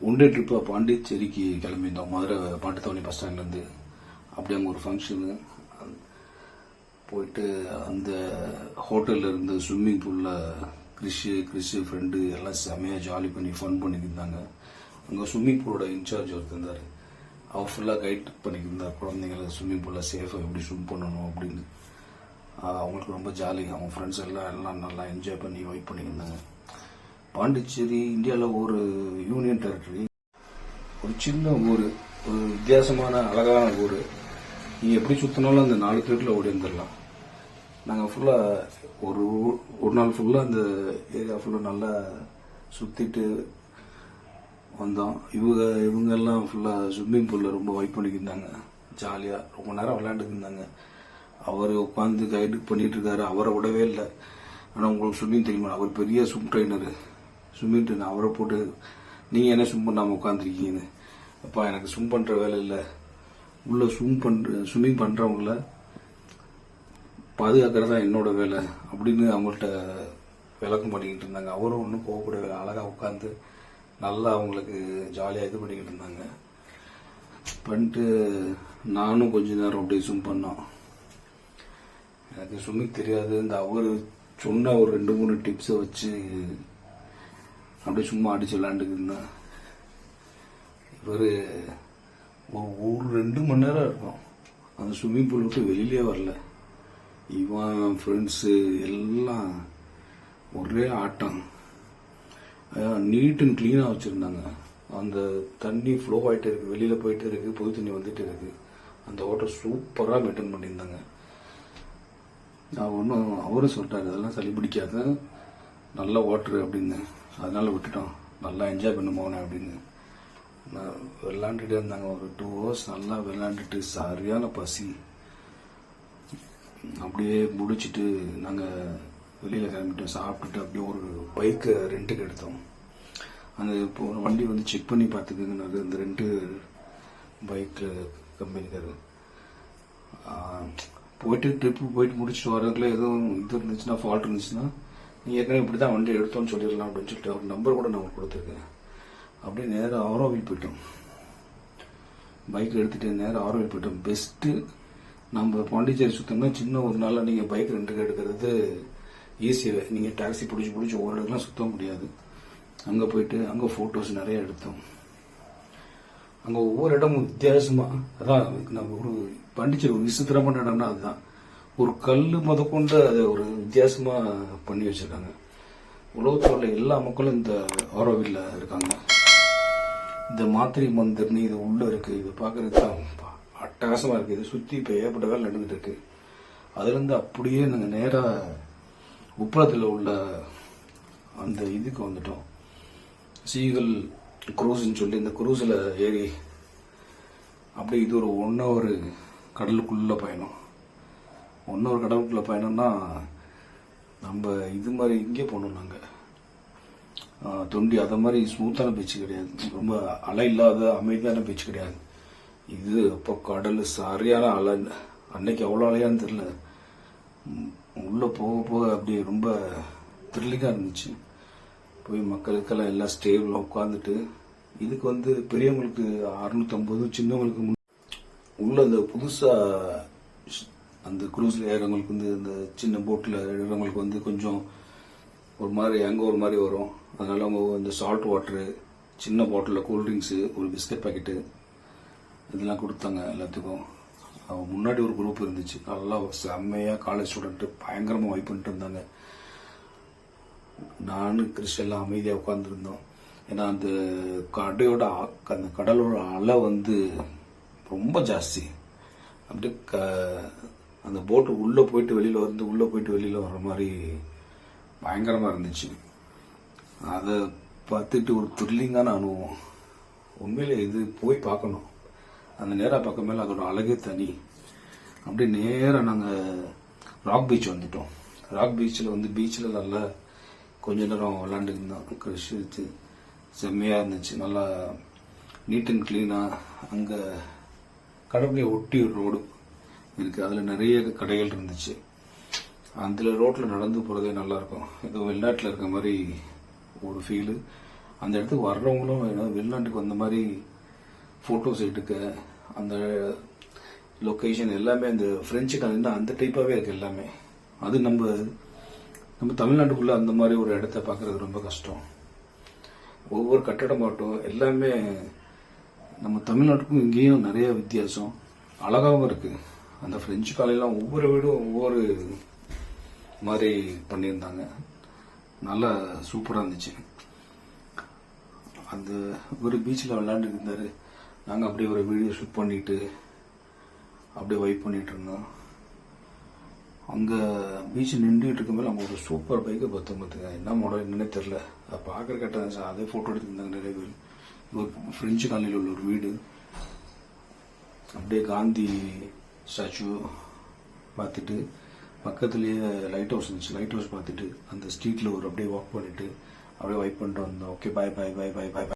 One day ட்ரிப்பாக பாண்டிச்சேரிக்கு கிளம்பியிருந்தோம் Madurai பாட்டுத்தவணி bus ஸ்டாண்ட்லேருந்து அப்படியே அங்கே ஒரு ஃபங்க்ஷனு போயிட்டு அந்த ஹோட்டலில் இருந்து ஸ்விம்மிங் பூலில் கிறிஷு கிறிஷு ஃப்ரெண்டு எல்லாம் செமையாக ஜாலி பண்ணி ஃபன் பண்ணிக்கிருந்தாங்க அங்கே ஸ்விம்மிங் பூலோட இன்சார்ஜ் ஒருத்தர் இருந்தார். அவர் ஃபுல்லாக கைட் பண்ணிக்கிருந்தார் குழந்தைங்களை ஸ்விம்மிங் பூலில் சேஃபாக எப்படி ஸ்விம் பண்ணணும் அப்படின்னு. அவங்களுக்கு ரொம்ப ஜாலி அவங்க ஃப்ரெண்ட்ஸ் எல்லாம் எல்லாம் நல்லா என்ஜாய் பண்ணி வைப் பண்ணியிருந்தாங்க பாண்டிச்சேரி இந்தியாவில் ஒரு யூனியன் டெரிட்டரி ஒரு சின்ன ஊர் ஒரு வித்தியாசமான அழகான ஊர். நீங்கள் எப்படி சுற்றினாலும் அந்த நாலு பேரில் ஓடி வந்துடலாம் நாங்கள் ஃபுல்லாக ஒரு ஒரு நாள் ஃபுல்லாக அந்த ஏரியா ஃபுல்லாக நல்லா சுற்றிட்டு வந்தோம். இவங்க இவங்கெல்லாம் ஃபுல்லாக ஸ்விம்மிங் பூலில் ரொம்ப வைப் பண்ணிக்கிருந்தாங்க ஜாலியாக ரொம்ப நேரம் விளையாண்டுக்கிருந்தாங்க அவர் உட்காந்து கைடு பண்ணிட்டு இருக்காரு. அவரை விடவே இல்லை. ஆனால் உங்களுக்கு ஸ்விம்மிங் தெரியுமா? அவர் பெரிய ஸ்விம் ட்ரைனர் ஸ்விம்மிங் நான் அவரை போட்டு நீங்கள் என்ன ஸ்விம் பண்ணாமல் உட்காந்துருக்கீங்கன்னு அப்பா எனக்கு ஸ்விம் பண்ணுற வேலை இல்லை. உள்ள சும் பண்ணுற ஸ்விம்மிங் பண்ணுறவங்கள பாதுகாக்கிறது தான் என்னோட வேலை அப்படின்னு அவங்கள்ட்ட விளக்கம் பண்ணிக்கிட்டு இருந்தாங்க. அவரும் ஒன்றும் கோவப்படவே அழகாக உட்காந்து நல்லா அவங்களுக்கு ஜாலியாக இது பண்ணிக்கிட்டு இருந்தாங்க. பண்ணிட்டு நானும் கொஞ்ச நேரம் அப்படியே சும் பண்ணோம். எனக்கு ஸ்விம்மிங் தெரியாது இந்த அவர் சொன்ன ஒரு ரெண்டு மூணு டிப்ஸை வச்சு அப்படியே சும்மா அடிச்சு விளாண்டுக்கு இருந்தேன் இவர் ஒரு ரெண்டு மணி நேரம் இருக்கும். அந்த ஸ்விம்மிங் பூல் விட்டு வெளியிலே வரல. இவன் ஃப்ரெண்ட்ஸு எல்லாம் ஒரே ஆட்டம். நீட் அண்ட் க்ளீனாக வச்சுருந்தாங்க. அந்த தண்ணி ஃப்ளோ ஆகிட்டே இருக்குது வெளியில் போயிட்டு இருக்குது புது தண்ணி வந்துட்டு இருக்குது அந்த வாட்டர் சூப்பராக மெயின்டைன் பண்ணியிருந்தாங்க. நான் ஒன்றும் அவரும் சொல்லிட்டாரு அதெல்லாம் சளி பிடிக்காத. நல்ல வாட்ரு அப்படின்னு அதனால் விட்டுட்டோம். நல்லா என்ஜாய் பண்ண போனேன் அப்படின்னு. நான் விளாண்டுட்டே இருந்தாங்க. ஒரு டூ ஹவர்ஸ் நல்லா விளாண்டுட்டு சரியான பசி. அப்படியே முடிச்சுட்டு நாங்கள் வெளியில் கிளம்பிட்டோம். சாப்பிட்டுட்டு அப்படியே ஒரு பைக்கை ரெண்ட்டுக்கு எடுத்தோம். அந்த இப்போ ஒரு வண்டி வந்து செக் பண்ணி பார்த்துக்குங்க இந்த ரெண்டு பைக்கு கம்பெனிக்காரர் போயிட்டு ட்ரிப்பு போயிட்டு முடிச்சுட்டு வரதுக்குள்ள எதுவும் இது இருந்துச்சுன்னா ஃபால்ட் இருந்துச்சுன்னா நீங்கள் ஏற்கனவே இப்படி தான் வண்டி எடுத்தோம்னு சொல்லிடலாம் அப்படின்னு சொல்லிட்டு அவர் நம்பர் கூட நான் உங்களுக்கு கொடுத்துருக்கேன். அப்படியே நேராக ஆரோவில் போயிட்டோம். பைக்கில் எடுத்துகிட்டு நேராக ஆரோவில் போயிட்டோம். பெஸ்ட்டு நம்ம பாண்டிச்சேரி சுத்தம்னா சின்ன ஒரு நாளில் நீங்கள் பைக் ரெண்டுக்கு எடுக்கிறது ஈஸியாக நீங்கள் டாக்ஸி பிடிச்சி பிடிச்சி ஒரு இடத்துலாம் சுத்த முடியாது. அங்கே போயிட்டு அங்கே ஃபோட்டோஸ் நிறைய எடுத்தோம். அங்கே ஒவ்வொரு இடமும் வித்தியாசமாக அதான் நம்ம ஒரு பாண்டிச்சேரி ஒரு விசித்திரமான இடம்னா அதுதான். ஒரு கல் முதற்கொண்டு அதை ஒரு வித்தியாசமாக பண்ணி வச்சுருக்காங்க. உலகத்தில் உள்ள எல்லா மக்களும் இந்த ஆரோவில் இருக்காங்க. இந்த மாத்திரை மந்திர்னு இது உள்ளே இருக்குது இது பார்க்குறதுக்கு தான் அட்டகாசமாக இருக்குது இது சுற்றி இப்போ ஏற்பட்ட வேலை நடந்துட்டு இருக்கு. அதுலேருந்து அப்படியே நாங்கள் நேராக உப்பளத்தில் உள்ள அந்த இதுக்கு வந்துட்டோம். சீகல் குரூஸ்ன்னு சொல்லி இந்த குரூஸில் ஏறி அப்படியே இது ஒரு ஒன் ஹவர் கடலுக்குள்ளே பயணம். ஒன் ஹவர் பயணம்னா நம்ம இது மாதிரி இங்கே போனோம் நாங்கள் தொண்டி அதை மாதிரி ஸ்மூத்தான பேச்சு கிடையாது. ரொம்ப அலை இல்லாத அமைதியான பேச்சு கிடையாது. இது அப்போ கடல் சரியான அலை. அன்னைக்கு அவ்வளோ அலையான்னு தெரில உள்ளே போக போக அப்படியே ரொம்ப த்ரில்லிங்காக இருந்துச்சு. போய் மக்களுக்கெல்லாம் எல்லாம் ஸ்டேபிளாக உட்காந்துட்டு இதுக்கு வந்து பெரியவங்களுக்கு அறுநூத்தம்பது சின்னவங்களுக்கு முன் உள்ள அந்த புதுசாக அந்த குரூஸில் ஏறவங்களுக்கு வந்து அந்த சின்ன போட்டில் ஏறவங்களுக்கு வந்து கொஞ்சம் ஒரு மாதிரி அங்கே ஒரு மாதிரி வரும். அதனால் அவங்க இந்த சால்ட் வாட்டரு சின்ன பாட்டிலில் கூல்ட்ரிங்க்ஸு ஒரு பிஸ்கட் பாக்கெட்டு இதெல்லாம் கொடுத்தாங்க எல்லாத்துக்கும். அவங்க முன்னாடி ஒரு குரூப் இருந்துச்சு. நல்லா செம்மையாக காலேஜ் ஸ்டூடெண்ட்டு பயங்கரமாக வைப் பண்ணிட்டு இருந்தாங்க. நானும் கிறிஸ்டெல்லாம் அமைதியாக உட்காந்துருந்தோம் ஏன்னா அந்த கடையோட அந்த கடலோட அலை வந்து ரொம்ப ஜாஸ்தி. அப்படியே க அந்த போட்டு உள்ளே போயிட்டு வெளியில் வந்து உள்ளே போயிட்டு வெளியில் வர மாதிரி பயங்கரமாக இருந்துச்சு. அதை பார்த்துட்டு ஒரு த்ரில்லிங்கான அனுபவம். உண்மையில் இது போய் பார்க்கணும். அந்த நேராக பார்க்க மேலே அதோட அழகே தனி. அப்படியே நேராக நாங்கள் ராக் பீச் வந்துட்டோம். ராக் பீச்சில் வந்து பீச்சில் நல்லா கொஞ்ச நேரம் விளாண்டுருந்தோம் கழிச்சு செம்மையாக இருந்துச்சு. நல்லா நீட் அண்ட் க்ளீனாக அங்கே கடற்கரையை ஒட்டி ஒரு ரோடு இருக்குது அதில் நிறைய கடைகள் இருந்துச்சு. அந்த ரோட்டில் நடந்து போகிறதே நல்லாயிருக்கும். ஏதோ வெளிநாட்டில் இருக்க மாதிரி ஒரு ஃபீலு அந்த இடத்துக்கு வர்றவங்களும் ஏன்னா வெளிநாட்டுக்கு வந்த மாதிரி ஃபோட்டோஸ் எடுக்க அந்த லொக்கேஷன் எல்லாமே அந்த ஃப்ரெஞ்சு கலந்து அந்த டைப்பாகவே இருக்கு எல்லாமே. அது நம்ம நம்ம தமிழ்நாட்டுக்குள்ளே அந்த மாதிரி ஒரு இடத்த பார்க்குறது ரொம்ப கஷ்டம். ஒவ்வொரு கட்டடமாகட்டும் எல்லாமே நம்ம தமிழ்நாட்டுக்கும் இங்கேயும் நிறைய வித்தியாசம். அழகாகவும் இருக்குது அந்த ஃப்ரெஞ்சு காலையெல்லாம் ஒவ்வொரு வீடும் ஒவ்வொரு மாதிரி பண்ணியிருந்தாங்க. நல்லா சூப்பராக இருந்துச்சு. அந்த ஒரு பீச்சில் விளையாண்டுட்டு இருந்தார். நாங்கள் அப்படியே ஒரு வீடியோ ஷூட் பண்ணிட்டு அப்படியே வைப் பண்ணிட்டு இருந்தோம். அங்கே பீச் நின்றுட்டு இருக்கும்போது அங்கே ஒரு சூப்பர் பைக்கை பார்த்தோம் பார்த்துங்க என்ன மாடல் என்னன்னே தெரில அதை பார்க்குற கரெக்டாக சார் அதே ஃபோட்டோ எடுத்துருந்தாங்க நிறைய பேர். ஒரு ஃப்ரெஞ்சு காலனியில் உள்ள ஒரு வீடு. அப்படியே காந்தி ஸ்டாச்சு பார்த்துட்டு பக்கத்துலேயே லைட் ஹவுஸ் இருந்துச்சு. லைட் ஹவுஸ் பார்த்துட்டு அந்த ஸ்ட்ரீட்டில் ஒரு அப்படியே வாக் பண்ணிட்டு அப்படியே வைப் பண்ணிட்டு வந்தோம். ஓகே பாய் பாய் பாய் பாய் பாய்